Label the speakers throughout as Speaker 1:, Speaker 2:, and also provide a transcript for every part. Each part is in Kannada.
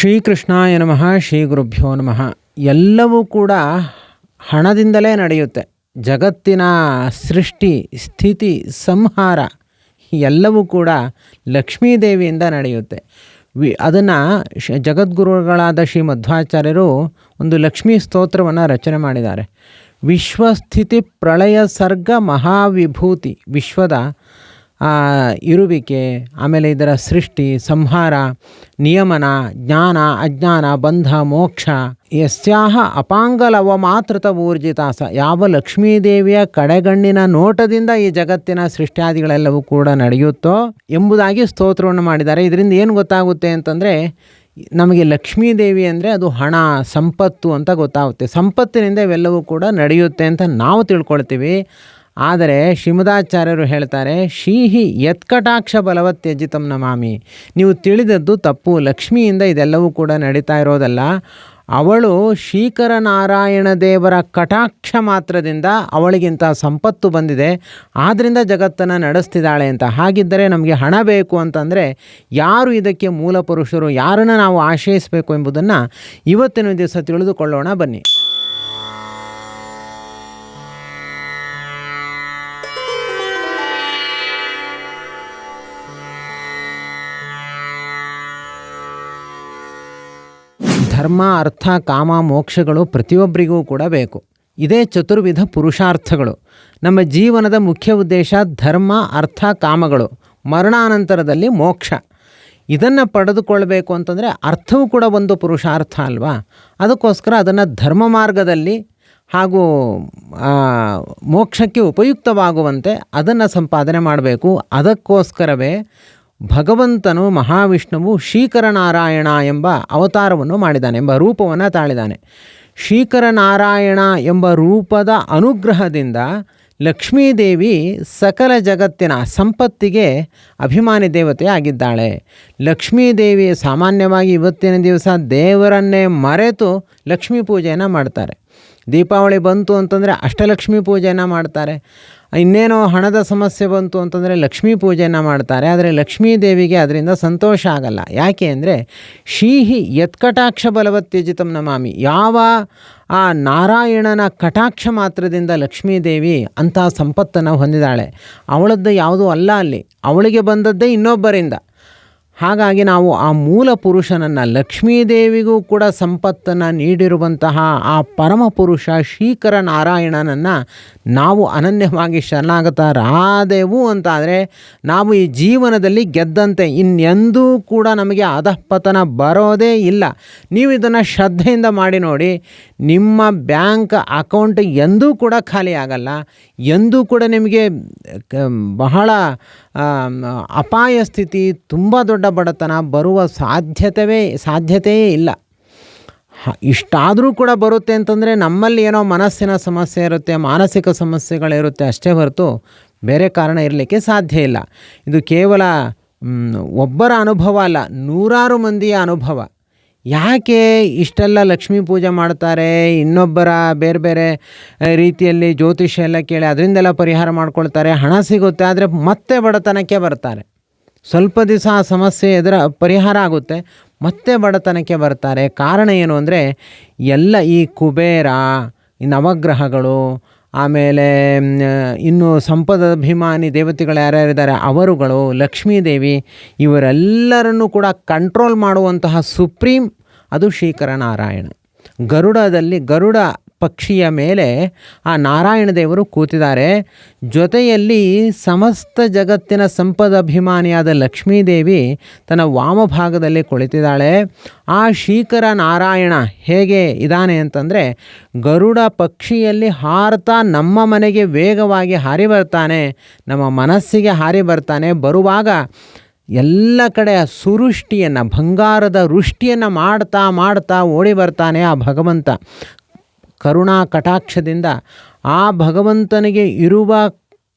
Speaker 1: ಶ್ರೀಕೃಷ್ಣಾಯ ನಮಃ ಶ್ರೀ ಗುರುಭ್ಯೋ ನಮಃ. ಎಲ್ಲವೂ ಕೂಡ ಹಣದಿಂದಲೇ ನಡೆಯುತ್ತೆ. ಜಗತ್ತಿನ ಸೃಷ್ಟಿ, ಸ್ಥಿತಿ, ಸಂಹಾರ, ಎಲ್ಲವೂ ಕೂಡ ಲಕ್ಷ್ಮೀದೇವಿಯಿಂದ ನಡೆಯುತ್ತೆ. ವಿ, ಅದನ್ನು ಜಗದ್ಗುರುಗಳಾದ ಶ್ರೀ ಮಧ್ವಾಚಾರ್ಯರು ಒಂದು ಲಕ್ಷ್ಮೀ ಸ್ತೋತ್ರವನ್ನು ರಚನೆ ಮಾಡಿದ್ದಾರೆ. ವಿಶ್ವಸ್ಥಿತಿ ಪ್ರಳಯ ಸರ್ಗ ಮಹಾವಿಭೂತಿ, ವಿಶ್ವದ ಆ, ಇರುವಿಕೆ ಆಮೇಲೆ ಇದರ ಸೃಷ್ಟಿ ಸಂಹಾರ ನಿಯಮನ ಜ್ಞಾನ ಅಜ್ಞಾನ ಬಂಧ ಮೋಕ್ಷ ಯಸ್ಯಾಹ ಅಪಾಂಗಲವ ಮಾತೃತ ಊರ್ಜಿತಾಸ ಯಾವ ಲಕ್ಷ್ಮೀದೇವಿಯ ಕಡೆಗಣ್ಣಿನ ನೋಟದಿಂದ ಈ ಜಗತ್ತಿನ ಸೃಷ್ಟಿಯಾದಿಗಳೆಲ್ಲವೂ ಕೂಡ ನಡೆಯುತ್ತೋ ಎಂಬುದಾಗಿ ಸ್ತೋತ್ರವನ್ನು ಮಾಡಿದ್ದಾರೆ. ಇದರಿಂದ ಏನು ಗೊತ್ತಾಗುತ್ತೆ ಅಂತಂದರೆ ನಮಗೆ ಲಕ್ಷ್ಮೀದೇವಿ ಅಂದರೆ ಅದು ಹಣ ಸಂಪತ್ತು ಅಂತ ಗೊತ್ತಾಗುತ್ತೆ. ಸಂಪತ್ತಿನಿಂದ ಇವೆಲ್ಲವೂ ಕೂಡ ನಡೆಯುತ್ತೆ ಅಂತ ನಾವು ತಿಳ್ಕೊಳ್ತೀವಿ. ಆದರೆ ಶ್ರೀಮದಾಚಾರ್ಯರು ಹೇಳ್ತಾರೆ, ಶೀಹಿ ಯತ್ಕಟಾಕ್ಷ ಬಲವತ್ಯಜಿತಂ ನಮಾಮಿ. ನೀವು ತಿಳಿದದ್ದು ತಪ್ಪು. ಲಕ್ಷ್ಮಿಯಿಂದ ಇದೆಲ್ಲವೂ ಕೂಡ ನಡೀತಾ ಇರೋದಲ್ಲ. ಅವಳು ಶೀಕರ ನಾರಾಯಣ ದೇವರ ಕಟಾಕ್ಷ ಮಾತ್ರದಿಂದ ಅವಳಿಗಿಂತ ಸಂಪತ್ತು ಬಂದಿದೆ. ಆದ್ದರಿಂದ ಜಗತ್ತನ್ನು ನಡೆಸ್ತಿದ್ದಾಳೆ ಅಂತ. ಹಾಗಿದ್ದರೆ ನಮಗೆ ಹಣ ಬೇಕು ಅಂತಂದರೆ ಯಾರು ಇದಕ್ಕೆ ಮೂಲ ಪುರುಷರು? ಯಾರನ್ನು ನಾವು ಆಶ್ರಯಿಸಬೇಕು ಎಂಬುದನ್ನು ಇವತ್ತಿನ ದಿವಸ ತಿಳಿದುಕೊಳ್ಳೋಣ ಬನ್ನಿ. ಧರ್ಮ, ಅರ್ಥ, ಕಾಮ, ಮೋಕ್ಷಗಳು ಪ್ರತಿಯೊಬ್ಬರಿಗೂ ಕೂಡ ಬೇಕು. ಇದೇ ಚತುರ್ವಿಧ ಪುರುಷಾರ್ಥಗಳು. ನಮ್ಮ ಜೀವನದ ಮುಖ್ಯ ಉದ್ದೇಶ ಧರ್ಮ, ಅರ್ಥ, ಕಾಮಗಳು. ಮರಣಾನಂತರದಲ್ಲಿ ಮೋಕ್ಷ. ಇದನ್ನು ಪಡೆದುಕೊಳ್ಬೇಕು ಅಂತಂದರೆ ಅರ್ಥವೂ ಕೂಡ ಒಂದು ಪುರುಷಾರ್ಥ ಅಲ್ವಾ? ಅದಕ್ಕೋಸ್ಕರ ಅದನ್ನು ಧರ್ಮ ಮಾರ್ಗದಲ್ಲಿ ಹಾಗೂ ಮೋಕ್ಷಕ್ಕೆ ಉಪಯುಕ್ತವಾಗುವಂತೆ ಅದನ್ನು ಸಂಪಾದನೆ ಮಾಡಬೇಕು. ಅದಕ್ಕೋಸ್ಕರವೇ ಭಗವಂತನು ಮಹಾವಿಷ್ಣುವು ಶ್ರೀಕರನಾರಾಯಣ ಎಂಬ ಅವತಾರವನ್ನು ಮಾಡಿದ್ದಾನೆ, ಎಂಬ ರೂಪವನ್ನು ತಾಳಿದ್ದಾನೆ. ಶ್ರೀಕರನಾರಾಯಣ ಎಂಬ ರೂಪದ ಅನುಗ್ರಹದಿಂದ ಲಕ್ಷ್ಮೀದೇವಿ ಸಕಲ ಜಗತ್ತಿನ ಸಂಪತ್ತಿಗೆ ಅಭಿಮಾನಿ ದೇವತೆ ಆಗಿದ್ದಾಳೆ. ಲಕ್ಷ್ಮೀದೇವಿ ಸಾಮಾನ್ಯವಾಗಿ ಇವತ್ತಿನ ದಿವಸ ದೇವರನ್ನೇ ಮರೆತು ಲಕ್ಷ್ಮೀ ಪೂಜೆಯನ್ನು ಮಾಡ್ತಾರೆ. ದೀಪಾವಳಿ ಬಂತು ಅಂತಂದರೆ ಅಷ್ಟಲಕ್ಷ್ಮಿ ಪೂಜೆಯನ್ನು ಮಾಡ್ತಾರೆ. ಇನ್ನೇನೋ ಹಣದ ಸಮಸ್ಯೆ ಬಂತು ಅಂತಂದರೆ ಲಕ್ಷ್ಮೀ ಪೂಜೆಯನ್ನು ಮಾಡ್ತಾರೆ, ಆದರೆ ಲಕ್ಷ್ಮೀ ದೇವಿಗೆ ಅದರಿಂದ ಸಂತೋಷ ಆಗಲ್ಲ. ಯಾಕೆ ಅಂದರೆ, ಶೀಹಿ ಯತ್ಕಟಾಕ್ಷ ಬಲವತ್ಯಜಿತಂ ನಮಾಮಿ. ಯಾವ ಆ ನಾರಾಯಣನ ಕಟಾಕ್ಷ ಮಾತ್ರದಿಂದ ಲಕ್ಷ್ಮೀದೇವಿ ಅಂಥ ಸಂಪತ್ತನ್ನು ಹೊಂದಿದ್ದಾಳೆ. ಅವಳದ್ದು ಯಾವುದೂ ಅಲ್ಲ ಅಲ್ಲಿ. ಅವಳಿಗೆ ಬಂದದ್ದೇ ಇನ್ನೊಬ್ಬರಿಂದ. ಹಾಗಾಗಿ ನಾವು ಆ ಮೂಲ ಪುರುಷನನ್ನು ಲಕ್ಷ್ಮೀದೇವಿಗೂ ಕೂಡ ಸಂಪತ್ತನ್ನು ನೀಡಿರುವಂತಹ ಆ ಪರಮ ಪುರುಷ ಶ್ರೀಕರ ನಾರಾಯಣನನ್ನು ನಾವು ಅನನ್ಯವಾಗಿ ಶರಣಾಗತರಾದೆವು ಅಂತಾದರೆ ನಾವು ಈ ಜೀವನದಲ್ಲಿ ಗೆದ್ದಂತೆ ಇನ್ನೆಂದೂ ಕೂಡ ನಮಗೆ ಅಧಃಪತನ ಬರೋದೇ ಇಲ್ಲ. ನೀವು ಇದನ್ನು ಶ್ರದ್ಧೆಯಿಂದ ಮಾಡಿ ನೋಡಿ, ನಿಮ್ಮ ಬ್ಯಾಂಕ್ ಅಕೌಂಟ್ ಎಂದೂ ಕೂಡ ಖಾಲಿ ಎಂದೂ ಕೂಡ ನಿಮಗೆ ಬಹಳ ಅಪಾಯ ಸ್ಥಿತಿ, ತುಂಬ ದೊಡ್ಡ ಬಡತನ ಬರುವ ಸಾಧ್ಯತೆವೇ, ಸಾಧ್ಯತೆಯೇ ಇಲ್ಲ. ಇಷ್ಟಾದರೂ ಕೂಡ ಬರುತ್ತೆ ಅಂತಂದರೆ ನಮ್ಮಲ್ಲಿ ಏನೋ ಮನಸ್ಸಿನ ಸಮಸ್ಯೆ ಇರುತ್ತೆ, ಮಾನಸಿಕ ಸಮಸ್ಯೆಗಳಿರುತ್ತೆ ಅಷ್ಟೇ ಹೊರತು ಬೇರೆ ಕಾರಣ ಇರಲಿಕ್ಕೆ ಸಾಧ್ಯ ಇಲ್ಲ. ಇದು ಕೇವಲ ಒಬ್ಬರ ಅನುಭವ ಅಲ್ಲ, ನೂರಾರು ಮಂದಿಯ ಅನುಭವ. ಯಾಕೆ ಇಷ್ಟೆಲ್ಲ ಲಕ್ಷ್ಮೀ ಪೂಜೆ ಮಾಡ್ತಾರೆ, ಇನ್ನೊಬ್ಬರ ಬೇರೆ ಬೇರೆ ರೀತಿಯಲ್ಲಿ ಜ್ಯೋತಿಷ್ಯ ಎಲ್ಲ ಕೇಳಿ ಅದರಿಂದೆಲ್ಲ ಪರಿಹಾರ ಮಾಡ್ಕೊಳ್ತಾರೆ, ಹಣ ಸಿಗುತ್ತೆ, ಆದರೆ ಮತ್ತೆ ಬಡತನಕ್ಕೆ ಬರ್ತಾರೆ. ಸ್ವಲ್ಪ ದಿವಸ ಆ ಸಮಸ್ಯೆ ಎದುರ ಪರಿಹಾರ ಆಗುತ್ತೆ. ಮತ್ತೆ ಬಡತನಕ್ಕೆ ಬರ್ತಾರೆ. ಕಾರಣ ಏನು ಅಂದರೆ, ಎಲ್ಲ ಈ ಕುಬೇರ, ಈ ನವಗ್ರಹಗಳು, ಆಮೇಲೆ ಇನ್ನು ಇನ್ನು ಸಂಪದಭಿಮಾನಿ ದೇವತೆಗಳು ಯಾರ್ಯಾರಿದ್ದಾರೆ, ಅವರುಗಳು, ಲಕ್ಷ್ಮೀದೇವಿ, ಇವರೆಲ್ಲರನ್ನೂ ಕೂಡ ಕಂಟ್ರೋಲ್ ಮಾಡುವಂತಹ ಸುಪ್ರೀಂ, ಅದು ಶ್ರೀಕರನಾರಾಯಣ. ಗರುಡದಲ್ಲಿ ಗರುಡ ಪಕ್ಷಿಯ ಮೇಲೆ ಆ ನಾರಾಯಣ ದೇವರು ಕೂತಿದ್ದಾರೆ. ಜೊತೆಯಲ್ಲಿ ಸಮಸ್ತ ಜಗತ್ತಿನ ಸಂಪದಭಿಮಾನಿಯಾದ ಲಕ್ಷ್ಮೀದೇವಿ ತನ್ನ ವಾಮಭಾಗದಲ್ಲಿ ಕುಳಿತಿದ್ದಾಳೆ. ಆ ಶೀಕರ ನಾರಾಯಣ ಹೇಗೆ ಇದ್ದಾನೆ ಅಂತಂದರೆ, ಗರುಡ ಪಕ್ಷಿಯಲ್ಲಿ ಹಾರ್ತಾ ನಮ್ಮ ಮನೆಗೆ ವೇಗವಾಗಿ ಹಾರಿ ಬರ್ತಾನೆ, ನಮ್ಮ ಮನಸ್ಸಿಗೆ ಹಾರಿ ಬರ್ತಾನೆ. ಬರುವಾಗ ಎಲ್ಲ ಕಡೆ ಆ ಸುರುಷ್ಟಿಯನ್ನು, ಬಂಗಾರದ ವೃಷ್ಟಿಯನ್ನು ಮಾಡ್ತಾ ಮಾಡ್ತಾ ಓಡಿ ಬರ್ತಾನೆ ಆ ಭಗವಂತ. ಕರುಣಾ ಕಟಾಕ್ಷದಿಂದ ಆ ಭಗವಂತನಿಗೆ ಇರುವ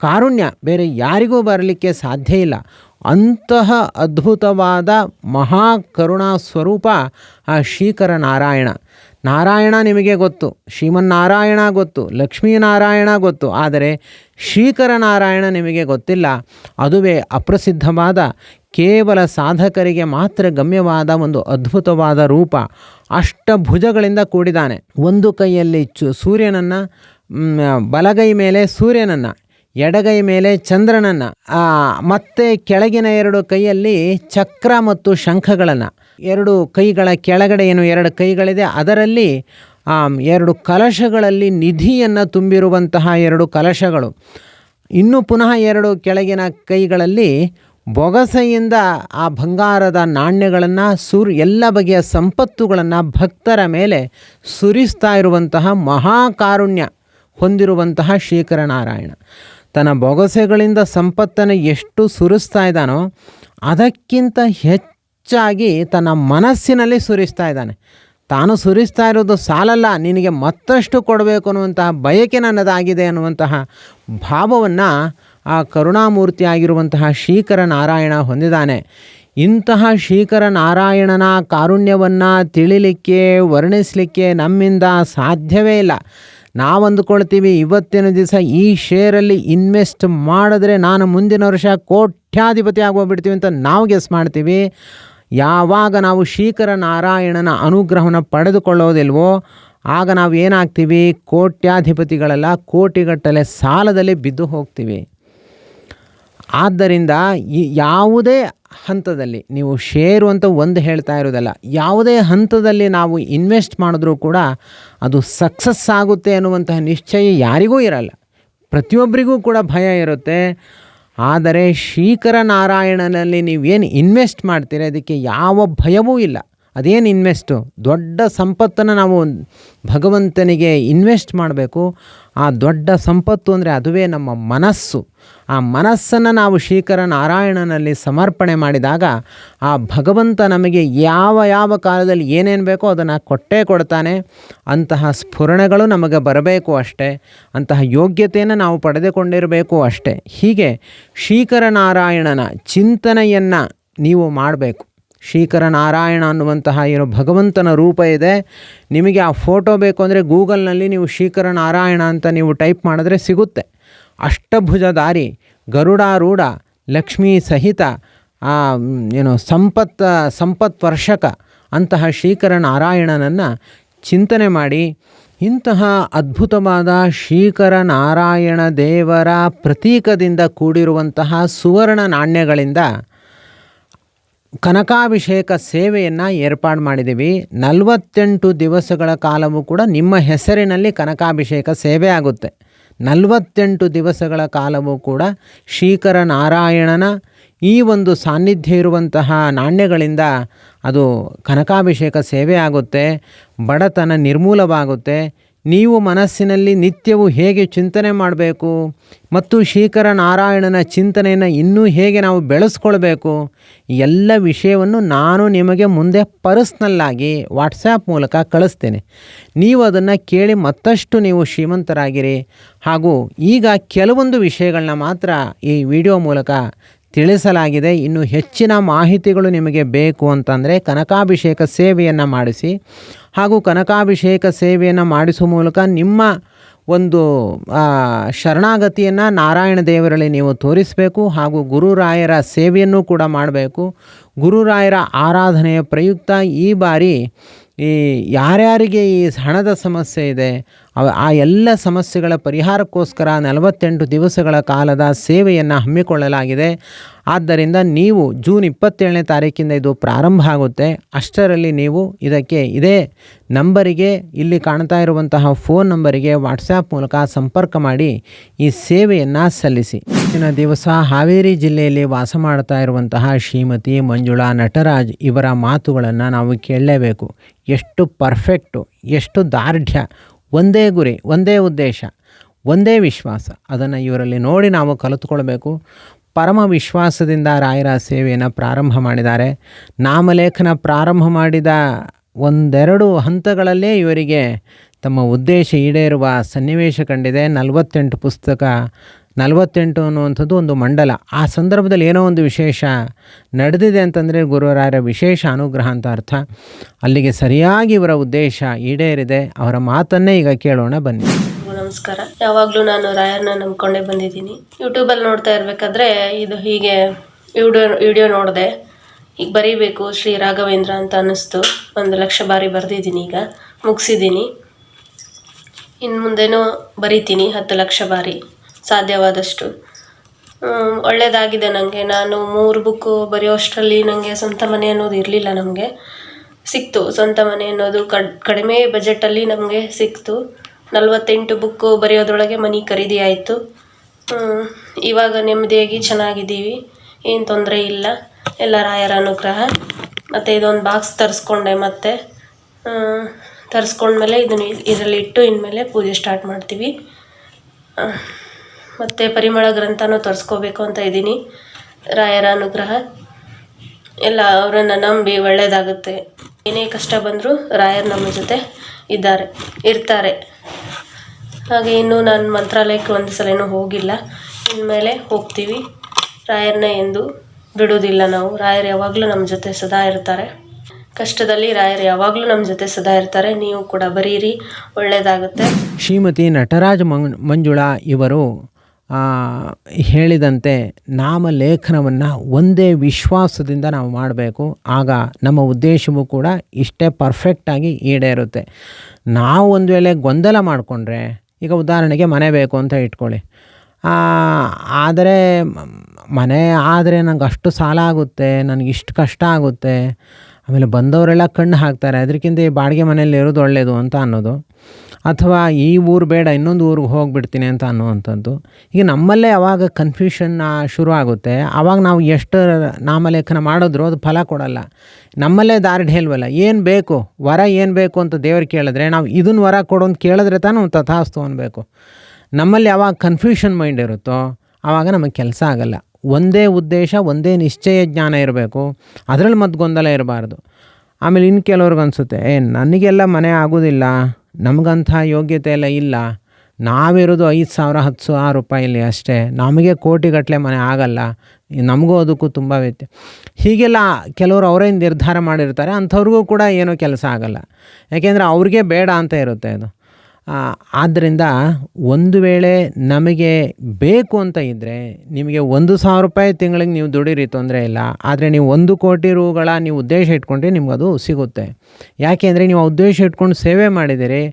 Speaker 1: ಕಾರುಣ್ಯ ಬೇರೆ ಯಾರಿಗೂ ಬರಲಿಕ್ಕೆ ಸಾಧ್ಯ ಇಲ್ಲ. ಅಂತಹ ಅದ್ಭುತವಾದ ಮಹಾ ಕರುಣಾ ಸ್ವರೂಪ ಆ ಶ್ರೀಕರ ನಾರಾಯಣ. ನಾರಾಯಣ ನಿಮಗೆ ಗೊತ್ತು, ಶ್ರೀಮನ್ನಾರಾಯಣ ಗೊತ್ತು, ಲಕ್ಷ್ಮೀನಾರಾಯಣ ಗೊತ್ತು, ಆದರೆ ಶ್ರೀಕರ ನಾರಾಯಣ ನಿಮಗೆ ಗೊತ್ತಿಲ್ಲ. ಅದುವೇ ಅಪ್ರಸಿದ್ಧವಾದ ಕೇವಲ ಸಾಧಕರಿಗೆ ಮಾತ್ರ ಗಮ್ಯವಾದ ಒಂದು ಅದ್ಭುತವಾದ ರೂಪ. ಅಷ್ಟಭುಜಗಳಿಂದ ಕೂಡಿದಾನೆ ಒಂದು ಕೈಯಲ್ಲಿ ಚು ಸೂರ್ಯನನ್ನು ಬಲಗೈ ಮೇಲೆ ಸೂರ್ಯನನ್ನು, ಎಡಗೈ ಮೇಲೆ ಚಂದ್ರನನ್ನು ಮತ್ತೆ ಕೆಳಗಿನ ಎರಡು ಕೈಯಲ್ಲಿ ಚಕ್ರ ಮತ್ತು ಶಂಖಗಳನ್ನು. ಎರಡು ಕೈಗಳ ಕೆಳಗಡೆ ಏನು ಎರಡು ಕೈಗಳಿದೆ, ಅದರಲ್ಲಿ ಎರಡು ಕಲಶಗಳಲ್ಲಿ ನಿಧಿಯನ್ನು ತುಂಬಿರುವಂತಹ ಎರಡು ಕಲಶಗಳು. ಇನ್ನು ಪುನಃ ಎರಡು ಕೆಳಗಿನ ಕೈಗಳಲ್ಲಿ ಬೊಗಸೆಯಿಂದ ಆ ಬಂಗಾರದ ನಾಣ್ಯಗಳನ್ನು, ಸುರ್ ಎಲ್ಲ ಬಗೆಯ ಸಂಪತ್ತುಗಳನ್ನು ಭಕ್ತರ ಮೇಲೆ ಸುರಿಸ್ತಾ ಇರುವಂತಹ ಮಹಾಕಾರುಣ್ಯ ಹೊಂದಿರುವಂತಹ ಶ್ರೀಕರನಾರಾಯಣ. ತನ್ನ ಬೊಗಸೆಗಳಿಂದ ಸಂಪತ್ತನ್ನು ಎಷ್ಟು ಸುರಿಸ್ತಾ ಇದ್ದಾನೋ, ಅದಕ್ಕಿಂತ ಹೆಚ್ಚಾಗಿ ತನ್ನ ಮನಸ್ಸಿನಲ್ಲಿ ಸುರಿಸ್ತಾ ಇದ್ದಾನೆ. ತಾನು ಸುರಿಸ್ತಾ ಇರೋದು ಸಾಲಲ್ಲ, ನಿನಗೆ ಮತ್ತಷ್ಟು ಕೊಡಬೇಕು ಅನ್ನುವಂತಹ ಬಯಕೆ ನನ್ನದಾಗಿದೆ ಅನ್ನುವಂತಹ ಭಾವವನ್ನು ಆ ಕರುಣಾಮೂರ್ತಿಯಾಗಿರುವಂತಹ ಶ್ರೀಕರ ನಾರಾಯಣ ಹೊಂದಿದ್ದಾನೆ. ಇಂತಹ ಶ್ರೀಕರ ನಾರಾಯಣನ ಕಾರುಣ್ಯವನ್ನು ತಿಳಿಲಿಕ್ಕೆ, ವರ್ಣಿಸಲಿಕ್ಕೆ ನಮ್ಮಿಂದ ಸಾಧ್ಯವೇ ಇಲ್ಲ. ನಾವು ಅಂದುಕೊಳ್ತೀವಿ ಇವತ್ತಿನ ದಿವಸ ಈ ಶೇರಲ್ಲಿ ಇನ್ವೆಸ್ಟ್ ಮಾಡಿದ್ರೆ ನಾನು ಮುಂದಿನ ವರ್ಷ ಕೋಟ್ಯಾಧಿಪತಿ ಆಗೋಗ್ಬಿಡ್ತೀವಿ ಅಂತ ನಾವು ಗೆಸ್ ಮಾಡ್ತೀವಿ. ಯಾವಾಗ ನಾವು ಶ್ರೀಕರ ನಾರಾಯಣನ ಅನುಗ್ರಹವನ್ನು ಪಡೆದುಕೊಳ್ಳೋದಿಲ್ವೋ, ಆಗ ನಾವು ಏನಾಗ್ತೀವಿ ಕೋಟ್ಯಾಧಿಪತಿಗಳೆಲ್ಲ, ಕೋಟಿಗಟ್ಟಲೆ ಸಾಲದಲ್ಲಿ ಬಿದ್ದು ಹೋಗ್ತೀವಿ. ಆದ್ದರಿಂದ ಯಾವುದೇ ಹಂತದಲ್ಲಿ ನೀವು ಶೇರು ಅಂತ ಒಂದು ಹೇಳ್ತಾ ಇರೋದಲ್ಲ, ಯಾವುದೇ ಹಂತದಲ್ಲಿ ನಾವು ಇನ್ವೆಸ್ಟ್ ಮಾಡಿದ್ರೂ ಕೂಡ ಅದು ಸಕ್ಸಸ್ ಆಗುತ್ತೆ ಅನ್ನುವಂತಹ ನಿಶ್ಚಯ ಯಾರಿಗೂ ಇರಲ್ಲ. ಪ್ರತಿಯೊಬ್ಬರಿಗೂ ಕೂಡ ಭಯ ಇರುತ್ತೆ. ಆದರೆ ಶ್ರೀಕರ ನಾರಾಯಣನಲ್ಲಿ ನೀವೇನು ಇನ್ವೆಸ್ಟ್ ಮಾಡ್ತೀರಿ? ಅದಕ್ಕೆ ಯಾವ ಭಯವೂ ಇಲ್ಲ. ಅದೇನು ಇನ್ವೆಸ್ಟು ದೊಡ್ಡ ಸಂಪತ್ತನ್ನು ನಾವು ಭಗವಂತನಿಗೆ ಇನ್ವೆಸ್ಟ್ ಮಾಡಬೇಕು. ಆ ದೊಡ್ಡ ಸಂಪತ್ತು ಅಂದರೆ ಅದುವೇ ನಮ್ಮ ಮನಸ್ಸು. ಆ ಮನಸ್ಸನ್ನು ನಾವು ಶ್ರೀಕರ ನಾರಾಯಣನಲ್ಲಿ ಸಮರ್ಪಣೆ ಮಾಡಿದಾಗ ಆ ಭಗವಂತ ನಮಗೆ ಯಾವ ಯಾವ ಕಾಲದಲ್ಲಿ ಏನೇನು ಬೇಕೋ ಅದನ್ನು ಕೊಟ್ಟೇ ಕೊಡ್ತಾನೆ. ಅಂತಹ ಸ್ಫುರಣೆಗಳು ನಮಗೆ ಬರಬೇಕು ಅಷ್ಟೇ. ಅಂತಹ ಯೋಗ್ಯತೆಯನ್ನು ನಾವು ಪಡೆದುಕೊಂಡಿರಬೇಕು ಅಷ್ಟೇ. ಹೀಗೆ ಶ್ರೀಕರ ನಾರಾಯಣನ ಚಿಂತನೆಯನ್ನು ನೀವು ಮಾಡಬೇಕು. ಶ್ರೀಕರ ನಾರಾಯಣ ಅನ್ನುವಂತಹ ಏನು ಭಗವಂತನ ರೂಪ ಇದೆ. ನಿಮಗೆ ಆ ಫೋಟೋ ಬೇಕು ಅಂದರೆ ಗೂಗಲ್ನಲ್ಲಿ ನೀವು ಶ್ರೀಕರ ನಾರಾಯಣ ಅಂತ ನೀವು ಟೈಪ್ ಮಾಡಿದ್ರೆ ಸಿಗುತ್ತೆ. ಅಷ್ಟಭುಜಧಾರಿ ಗರುಡಾರೂಢ ಲಕ್ಷ್ಮೀ ಸಹಿತ ಆ, ಏನು ಸಂಪತ್ ವರ್ಷಕ ಅಂತಹ ಶ್ರೀಕರ ನಾರಾಯಣನನ್ನು ಚಿಂತನೆ ಮಾಡಿ ಇಂತಹ ಅದ್ಭುತವಾದ ಶ್ರೀಕರ ನಾರಾಯಣ ದೇವರ ಪ್ರತೀಕದಿಂದ ಕೂಡಿರುವಂತಹ ಸುವರ್ಣ ನಾಣ್ಯಗಳಿಂದ ಕನಕಾಭಿಷೇಕ ಸೇವೆಯನ್ನು ಏರ್ಪಾಡು ಮಾಡಿದ್ದೀವಿ ನಲವತ್ತೆಂಟು ದಿವಸಗಳ ಕಾಲವೂ ಕೂಡ ನಿಮ್ಮ ಹೆಸರಿನಲ್ಲಿ ಕನಕಾಭಿಷೇಕ ಸೇವೆ ಆಗುತ್ತೆ. ನಲವತ್ತೆಂಟು ದಿವಸಗಳ ಕಾಲವೂ ಕೂಡ ಶ್ರೀಕರ ನಾರಾಯಣನ ಈ ಒಂದು ಸಾನ್ನಿಧ್ಯ ಇರುವಂತಹ ನಾಣ್ಯಗಳಿಂದ ಅದು ಕನಕಾಭಿಷೇಕ ಸೇವೆ ಆಗುತ್ತೆ. ಬಡತನ ನಿರ್ಮೂಲವಾಗುತ್ತೆ. ನೀವು ಮನಸ್ಸಿನಲ್ಲಿ ನಿತ್ಯವೂ ಹೇಗೆ ಚಿಂತನೆ ಮಾಡಬೇಕು ಮತ್ತು ಶ್ರೀಕರ ನಾರಾಯಣನ ಚಿಂತನೆಯನ್ನು ಇನ್ನೂ ಹೇಗೆ ನಾವು ಬೆಳೆಸ್ಕೊಳ್ಬೇಕು ಎಲ್ಲ ವಿಷಯವನ್ನು ನಾನು ನಿಮಗೆ ಮುಂದೆ ಪರ್ಸ್ನಲ್ಲಾಗಿ ವಾಟ್ಸ್ಯಾಪ್ ಮೂಲಕ ಕಳಿಸ್ತೇನೆ. ನೀವು ಅದನ್ನು ಕೇಳಿ ಮತ್ತಷ್ಟು ನೀವು ಶ್ರೀಮಂತರಾಗಿರಿ. ಹಾಗೂ ಈಗ ಕೆಲವೊಂದು ವಿಷಯಗಳನ್ನ ಮಾತ್ರ ಈ ವಿಡಿಯೋ ಮೂಲಕ ತಿಳಿಸಲಾಗಿದೆ. ಇನ್ನು ಹೆಚ್ಚಿನ ಮಾಹಿತಿಗಳು ನಿಮಗೆ ಬೇಕು ಅಂತಂದರೆ ಕನಕಾಭಿಷೇಕ ಸೇವೆಯನ್ನು ಮಾಡಿಸಿ. ಹಾಗೂ ಕನಕಾಭಿಷೇಕ ಸೇವೆಯನ್ನು ಮಾಡಿಸುವ ಮೂಲಕ ನಿಮ್ಮ ಒಂದು ಶರಣಾಗತಿಯನ್ನು ನಾರಾಯಣ ದೇವರಲ್ಲಿ ನೀವು ತೋರಿಸಬೇಕು ಹಾಗೂ ಗುರುರಾಯರ ಸೇವೆಯನ್ನು ಕೂಡ ಮಾಡಬೇಕು. ಗುರುರಾಯರ ಆರಾಧನೆಯ ಪ್ರಯುಕ್ತ ಈ ಬಾರಿ ಈ ಯಾರ್ಯಾರಿಗೆ ಈ ಹಣದ ಸಮಸ್ಯೆ ಇದೆ ಆ ಎಲ್ಲ ಸಮಸ್ಯೆಗಳ ಪರಿಹಾರಕ್ಕೋಸ್ಕರ ನಲವತ್ತೆಂಟು ದಿವಸಗಳ ಕಾಲದ ಸೇವೆಯನ್ನು ಹಮ್ಮಿಕೊಳ್ಳಲಾಗಿದೆ. ಆದ್ದರಿಂದ ನೀವು ಜೂನ್ ಇಪ್ಪತ್ತೇಳನೇ ತಾರೀಕಿಂದ ಇದು ಪ್ರಾರಂಭ ಆಗುತ್ತೆ. ಅಷ್ಟರಲ್ಲಿ ನೀವು ಇದಕ್ಕೆ ಇದೇ ನಂಬರಿಗೆ, ಇಲ್ಲಿ ಕಾಣ್ತಾ ಇರುವಂತಹ ಫೋನ್ ನಂಬರಿಗೆ ವಾಟ್ಸಾಪ್ ಮೂಲಕ ಸಂಪರ್ಕ ಮಾಡಿ ಈ ಸೇವೆಯನ್ನು ಸಲ್ಲಿಸಿ. ಇವತ್ತಿನ ದಿವಸ ಹಾವೇರಿ ಜಿಲ್ಲೆಯಲ್ಲಿ ವಾಸ ಮಾಡ್ತಾ ಇರುವಂತಹ ಶ್ರೀಮತಿ ಮಂಜುಳಾ ನಟರಾಜ್ ಇವರ ಮಾತುಗಳನ್ನು ನಾವು ಕೇಳಲೇಬೇಕು. ಎಷ್ಟು ಪರ್ಫೆಕ್ಟು ಎಷ್ಟು ದಾರ್ಢ್ಯ ಒಂದೇ ಗುರಿ, ಒಂದೇ ಉದ್ದೇಶ, ಒಂದೇ ವಿಶ್ವಾಸ. ಅದನ್ನು ಇವರಲ್ಲಿ ನೋಡಿ ನಾವು ಕಲಿತುಕೊಳ್ಬೇಕು. ಪರಮ ವಿಶ್ವಾಸದಿಂದ ರಾಯರ ಸೇವೆಯನ್ನು ಪ್ರಾರಂಭ ಮಾಡಿದ್ದಾರೆ. ನಾಮಲೇಖನ ಪ್ರಾರಂಭ ಮಾಡಿದ ಒಂದೆರಡು ಹಂತಗಳಲ್ಲೇ ಇವರಿಗೆ ತಮ್ಮ ಉದ್ದೇಶ ಈಡೇರುವ ಸನ್ನಿವೇಶ ಕಂಡಿದೆ. ನಲವತ್ತೆಂಟು ಪುಸ್ತಕ ನಲವತ್ತೆಂಟು ಅನ್ನುವಂಥದ್ದು ಒಂದು ಮಂಡಲ. ಆ ಸಂದರ್ಭದಲ್ಲಿ ಏನೋ ಒಂದು ವಿಶೇಷ ನಡೆದಿದೆ ಅಂತಂದರೆ ಗುರುವರಾಯರ ವಿಶೇಷ ಅನುಗ್ರಹ ಅಂತ ಅರ್ಥ. ಅಲ್ಲಿಗೆ ಸರಿಯಾಗಿ ಇವರ ಉದ್ದೇಶ ಈಡೇರಿದೆ. ಅವರ ಮಾತನ್ನೇ ಈಗ ಕೇಳೋಣ, ಬನ್ನಿ.
Speaker 2: ನಮಸ್ಕಾರ. ಯಾವಾಗಲೂ ನಾನು ರಾಯರನ್ನ ನಂಬ್ಕೊಂಡೇ ಬಂದಿದ್ದೀನಿ. ಯೂಟ್ಯೂಬಲ್ಲಿ ನೋಡ್ತಾ ಇರಬೇಕಾದ್ರೆ ಇದು ಹೀಗೆ ವಿಡಿಯೋ ವಿಡಿಯೋ ನೋಡಿದೆ. ಈಗ ಬರೀಬೇಕು ಶ್ರೀ ರಾಘವೇಂದ್ರ ಅಂತ ಅನ್ನಿಸ್ತು. ಒಂದು ಲಕ್ಷ ಬಾರಿ ಬರೆದಿದ್ದೀನಿ ಈಗ. ಮುಗಿಸಿದ್ದೀನಿ. ಇನ್ನು ಮುಂದೆನೂ ಬರಿತೀನಿ, ಹತ್ತು ಲಕ್ಷ ಬಾರಿ. ಸಾಧ್ಯವಾದಷ್ಟು. ಒಳ್ಳೆಯದಾಗಿದೆ ನನಗೆ ನಾನು ಮೂರು ಬುಕ್ಕು ಬರೆಯೋಷ್ಟರಲ್ಲಿ ನನಗೆ ಸ್ವಂತ ಮನೆ ಅನ್ನೋದು ಇರಲಿಲ್ಲ ನಮಗೆ. ಸಿಕ್ತು. ಸ್ವಂತ ಮನೆ ಅನ್ನೋದು ಕಡ್, ಕಡಿಮೆ ಬಜೆಟಲ್ಲಿ ನಮಗೆ ಸಿಕ್ತು. ನಲವತ್ತೆಂಟು ಬುಕ್ಕು ಬರೆಯೋದ್ರೊಳಗೆ ಮನೆ ಖರೀದಿ ಆಯಿತು. ಇವಾಗ ನೆಮ್ಮದಿಯಾಗಿ ಚೆನ್ನಾಗಿದ್ದೀವಿ. ಏನು ತೊಂದರೆ ಇಲ್ಲ. ಎಲ್ಲ ರಾಯರ ಅನುಗ್ರಹ. ಮತ್ತು ಇದೊಂದು ಬಾಕ್ಸ್ ತರಿಸ್ಕೊಂಡೆ ಮತ್ತೆ. ತರಿಸ್ಕೊಂಡ್ಮೇಲೆ ಇದನ್ನು ಇದರಲ್ಲಿ ಇಟ್ಟು ಇನ್ಮೇಲೆ ಪೂಜೆ ಸ್ಟಾರ್ಟ್ ಮಾಡ್ತೀವಿ. ಮತ್ತು ಪರಿಮಳ ಗ್ರಂಥನೂ ತರಿಸ್ಕೋಬೇಕು ಅಂತ ಇದ್ದೀನಿ. ರಾಯರ ಅನುಗ್ರಹ. ಎಲ್ಲ ಅವರನ್ನು ನಂಬಿ ಒಳ್ಳೆಯದಾಗುತ್ತೆ ಏನೇ ಕಷ್ಟ ಬಂದರೂ ರಾಯರು ನಮ್ಮ ಜೊತೆ ಇದ್ದಾರೆ, ಇರ್ತಾರೆ. ಹಾಗೆ ಇನ್ನೂ ನಾನು ಮಂತ್ರಾಲಯಕ್ಕೆ ಒಂದು ಸಲನೂ ಹೋಗಿಲ್ಲ. ಇನ್ಮೇಲೆ ಹೋಗ್ತೀವಿ. ರಾಯರನ್ನ ಎಂದು ಬಿಡೋದಿಲ್ಲ ನಾವು. ರಾಯರು ಯಾವಾಗಲೂ ನಮ್ಮ ಜೊತೆ ಸದಾ ಇರ್ತಾರೆ. ಕಷ್ಟದಲ್ಲಿ ರಾಯರು ಯಾವಾಗಲೂ ನಮ್ಮ ಜೊತೆ ಸದಾ ಇರ್ತಾರೆ. ನೀವು ಕೂಡ ಬರೀರಿ. ಒಳ್ಳೆಯದಾಗುತ್ತೆ
Speaker 1: ಶ್ರೀಮತಿ ನಟರಾಜ್ ಮಂಜುಳಾ ಇವರು ಹೇಳಿದಂತೆ ನಾಮಲೇಖನವನ್ನು ಒಂದೇ ವಿಶ್ವಾಸದಿಂದ ನಾವು ಮಾಡಬೇಕು. ಆಗ ನಮ್ಮ ಉದ್ದೇಶವೂ ಕೂಡ ಇಷ್ಟೇ ಪರ್ಫೆಕ್ಟಾಗಿ ಈಡೇರುತ್ತೆ. ನಾವು ಒಂದು ವೇಳೆ ಗೊಂದಲ ಮಾಡಿಕೊಂಡ್ರೆ, ಈಗ ಉದಾಹರಣೆಗೆ ಮನೆ ಬೇಕು ಅಂತ ಇಟ್ಕೊಳ್ಳಿ. ಆದರೆ ಮನೆ ಆದರೆ ನನಗೆ ಅಷ್ಟು ಸಾಲ ಆಗುತ್ತೆ ನನಗೆ ಇಷ್ಟು ಕಷ್ಟ ಆಗುತ್ತೆ. ಆಮೇಲೆ ಬಂದವರೆಲ್ಲ ಕಣ್ಣು ಹಾಕ್ತಾರೆ. ಅದಕ್ಕಿಂತ ಈ ಬಾಡಿಗೆ ಮನೆಯಲ್ಲಿ ಇರೋದು ಒಳ್ಳೆಯದು ಅಂತ ಅನ್ನೋದು. ಅಥವಾ ಈ ಊರು ಬೇಡ, ಇನ್ನೊಂದು ಊರಿಗೆ ಹೋಗಿಬಿಡ್ತೀನಿ ಅಂತ ಅನ್ನುವಂಥದ್ದು ಈಗ ನಮ್ಮಲ್ಲೇ ಯಾವಾಗ ಕನ್ಫ್ಯೂಷನ್ ಶುರು ಆಗುತ್ತೆ. ಆವಾಗ ನಾವು ಎಷ್ಟು ನಾಮಲೇಖನ ಮಾಡಿದ್ರು ಅದು ಫಲ ಕೊಡಲ್ಲ. ನಮ್ಮಲ್ಲೇ ದಾರಿ ಹೇಲ್ವಲ್ಲ ಏನು ಬೇಕು, ವರ ಏನು ಬೇಕು ಅಂತ ದೇವ್ರು ಕೇಳಿದ್ರೆ ನಾವು ಇದನ್ನು ವರ ಕೊಡು ಅಂತ ಕೇಳಿದ್ರೆ ತಾನು ತಥಾಸ್ತು ಅನ್ಬೇಕು. ನಮ್ಮಲ್ಲಿ ಯಾವಾಗ ಕನ್ಫ್ಯೂಷನ್ ಮೈಂಡ್ ಇರುತ್ತೋ ಆವಾಗ ನಮಗೆ ಕೆಲಸ ಆಗಲ್ಲ. ಒಂದೇ ಉದ್ದೇಶ, ಒಂದೇ ನಿಶ್ಚಯ ಜ್ಞಾನ ಇರಬೇಕು. ಅದರಲ್ಲಿ ಮತ್ತು ಗೊಂದಲ ಇರಬಾರ್ದು. ಆಮೇಲೆ ಇನ್ನು ಕೆಲವ್ರಿಗೆ ಅನಿಸುತ್ತೆ ಏ, ನನಗೆಲ್ಲ ಮನೆ ಆಗೋದಿಲ್ಲ, ನಮಗಂಥ ಯೋಗ್ಯತೆ ಎಲ್ಲ ಇಲ್ಲ. ನಾವಿರೋದು ಐದು ಸಾವಿರ, ಹತ್ತು ಸಾವಿರ ರೂಪಾಯಿಲಿ ಅಷ್ಟೇ. ನಮಗೆ ಕೋಟಿಗಟ್ಟಲೆ ಮನೆ ಆಗಲ್ಲ. ನಮಗೂ ಅದಕ್ಕೂ ತುಂಬ ವ್ಯತ್ಯ ಹೀಗೆಲ್ಲ ಕೆಲವರು ಅವರೇ ನಿರ್ಧಾರ ಮಾಡಿರ್ತಾರೆ. ಅಂಥವ್ರಿಗೂ ಕೂಡ ಏನೂ ಕೆಲಸ ಆಗಲ್ಲ. ಯಾಕೆಂದರೆ ಅವ್ರಿಗೆ ಬೇಡ ಅಂತ ಇರುತ್ತೆ ಅದು. ಆದ್ದರಿಂದ ಒಂದು ವೇಳೆ ನಮಗೆ ಬೇಕು ಅಂತ ಇದ್ದರೆ ನಿಮಗೆ ಒಂದು ಸಾವಿರ ರೂಪಾಯಿ ತಿಂಗಳಿಗೆ ನೀವು ದುಡೀರಿ ತೊಂದರೆ ಇಲ್ಲ. ಆದರೆ ನೀವು ಒಂದು ಕೋಟಿ ರೂಗಳ ನೀವು ಉದ್ದೇಶ ಇಟ್ಕೊಂಡ್ರೆ ನಿಮಗದು ಸಿಗುತ್ತೆ. ಯಾಕೆ ಅಂದರೆ ನೀವು ಉದ್ದೇಶ ಇಟ್ಕೊಂಡು ಸೇವೆ ಮಾಡಿದ್ದೀರಿ.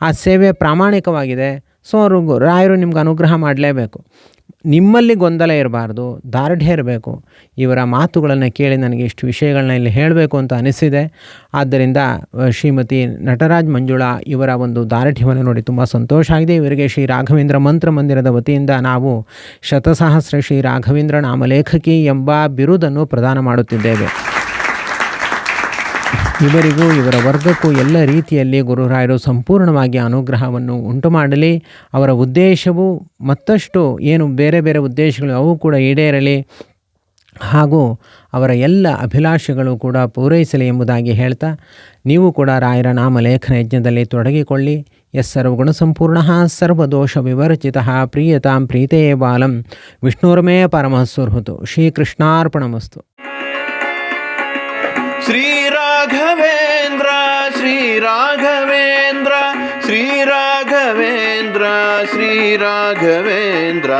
Speaker 1: ಆ ಸೇವೆ ಪ್ರಾಮಾಣಿಕವಾಗಿದೆ. ಸೊ ಅವರು ರಾಯರು ನಿಮ್ಗೆ ಅನುಗ್ರಹ ಮಾಡಲೇಬೇಕು. ನಿಮ್ಮಲ್ಲಿ ಗೊಂದಲ ಇರಬಾರ್ದು, ದಾರ್ಢ್ಯ ಇರಬೇಕು. ಇವರ ಮಾತುಗಳನ್ನು ಕೇಳಿ ನನಗೆ ಇಷ್ಟು ವಿಷಯಗಳನ್ನ ಇಲ್ಲಿ ಹೇಳಬೇಕು ಅಂತ ಅನಿಸಿದೆ. ಆದ್ದರಿಂದ ಶ್ರೀಮತಿ ನಟರಾಜ್ ಮಂಜುಳಾ ಇವರ ಒಂದು ದಾರ್ಢ್ಯವನ್ನು ನೋಡಿ ತುಂಬ ಸಂತೋಷ ಆಗಿದೆ. ಇವರಿಗೆ ಶ್ರೀ ರಾಘವೇಂದ್ರ ಮಂತ್ರ ಮಂದಿರದ ವತಿಯಿಂದ ನಾವು ಶತಸಹಸ್ರ ಶ್ರೀ ರಾಘವೇಂದ್ರ ನಾಮಲೇಖಕಿ ಎಂಬ ಬಿರುದನ್ನು ಪ್ರದಾನ ಮಾಡುತ್ತಿದ್ದೇವೆ. ಇವರಿಗೂ ಇವರ ವರ್ಗಕ್ಕೂ ಎಲ್ಲ ರೀತಿಯಲ್ಲಿ ಗುರುರಾಯರು ಸಂಪೂರ್ಣವಾಗಿ ಅನುಗ್ರಹವನ್ನು ಉಂಟು ಮಾಡಲಿ ಅವರ ಉದ್ದೇಶವು ಮತ್ತಷ್ಟು ಏನು ಬೇರೆ ಬೇರೆ ಉದ್ದೇಶಗಳು ಅವು ಕೂಡ ಈಡೇರಲಿ. ಹಾಗೂ ಅವರ ಎಲ್ಲ ಅಭಿಲಾಷೆಗಳು ಕೂಡ ಪೂರೈಸಲಿ ಎಂಬುದಾಗಿ ಹೇಳ್ತಾ, ನೀವು ಕೂಡ ರಾಯರ ನಾಮ ಲೇಖನ ಯಜ್ಞದಲ್ಲಿ ತೊಡಗಿಕೊಳ್ಳಿ. ಎಸ್ ಸರ್ವಗುಣ ಸಂಪೂರ್ಣ ಸರ್ವದೋಷ ವಿವರ್ಚಿತ ಪ್ರಿಯತಾಂ ಪ್ರೀತೆಯೇ ಬಾಲಂ. ವಿಷ್ಣುರ್ಮೇ ಪರಮಃ ಶ್ರೀ ಶ್ರೀಕೃಷ್ಣಾರ್ಪಣಮಸ್ತು.
Speaker 3: ಶ್ರೀ ராகவேந்திர ஸ்ரீ ராகவேந்திர ஸ்ரீ ராகவேந்திர